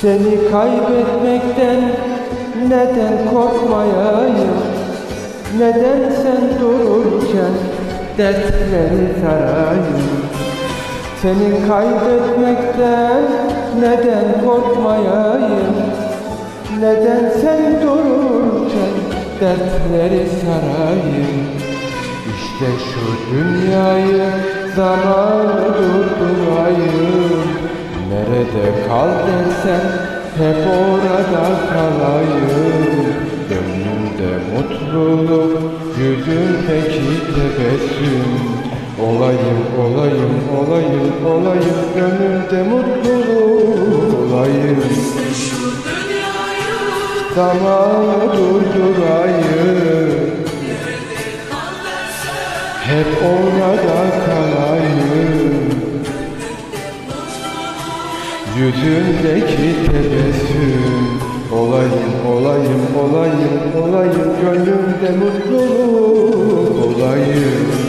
Seni kaybetmekten neden korkmayayım? Neden sen dururken dertleri sarayım? Seni kaybetmekten neden korkmayayım? Neden sen dururken dertleri sarayım? İşte şu dünyayı zamanı durdurayım Kal dersen hep orada kalayım. Gönlümde mutluluk, yüzümdeki tebessüm. Olayım, olayım, olayım, olayım Gönlümde mutluluk. Olayım. Zamanı durdurayım Yüzündeki tebessüm. Olayım, olayım, olayım, olayım. Gönlümde mutluluk. Olayım